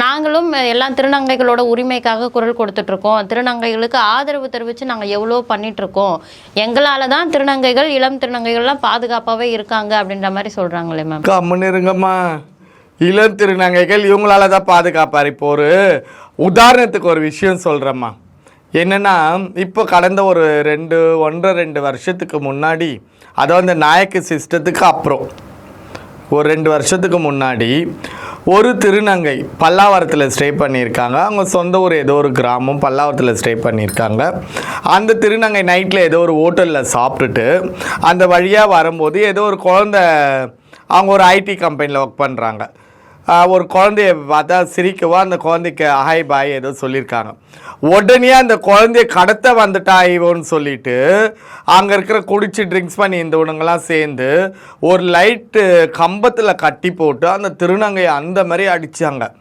நாங்களும் எல்லா திருநங்கைகளோட உரிமைக்காக குரல் கொடுத்துட்ருக்கோம். திருநங்கைகளுக்கு ஆதரவு தெரிவித்து நாங்கள் எவ்வளோ பண்ணிகிட்ருக்கோம் எங்களால் தான் திருநங்கைகள் இளம் திருநங்கைகள்லாம் பாதுகாப்பாகவே இருக்காங்க அப்படின்ற மாதிரி சொல்கிறாங்களே மேம். கம்முன்னு இருங்கம்மா இளம் திருநங்கைகள் இவங்களால தான் பாதுகாப்பார் இப்போ ஒரு உதாரணத்துக்கு ஒரு விஷயம் சொல்கிறேம்மா என்னென்னா இப்போ கடந்த ஒரு ரெண்டு ஒன்றரை ரெண்டு வருஷத்துக்கு முன்னாடி அதாவது அந்த நாயக்கு சிஸ்டத்துக்கு அப்புறம் ஒரு ரெண்டு வருஷத்துக்கு முன்னாடி ஒரு திருநங்கை பல்லாவரத்தில் ஸ்டே பண்ணியிருக்காங்க. அவங்க சொந்த ஊர் ஏதோ ஒரு கிராமம் பல்லாவரத்தில் ஸ்டே பண்ணியிருக்காங்க. அந்த திருநங்கை நைட்டில் ஏதோ ஒரு ஹோட்டலில் சாப்பிட்டுட்டு அந்த வழியாக வரும்போது ஏதோ ஒரு குழந்த அவங்க ஒரு ஐடி கம்பெனியில் ஒர்க் பண்ணுறாங்க ஒரு குழந்தைய பார்த்தா சிரிக்கவோ? அந்த குழந்தைக்கு ஹாய் பாய் ஏதோ சொல்லியிருக்காங்க. உடனே அந்த குழந்தைய கடத்த வந்துட்டா இவன்னு சொல்லிட்டு அங்கே இருக்கிற குடிச்சு ட்ரிங்க்ஸ் பண்ணி இந்த இருந்தவனுங்கெல்லாம் சேர்ந்து ஒரு லைட்டு கம்பத்தில் கட்டி போட்டு அந்த திருநங்கையை அந்த மாதிரி அடித்தாங்க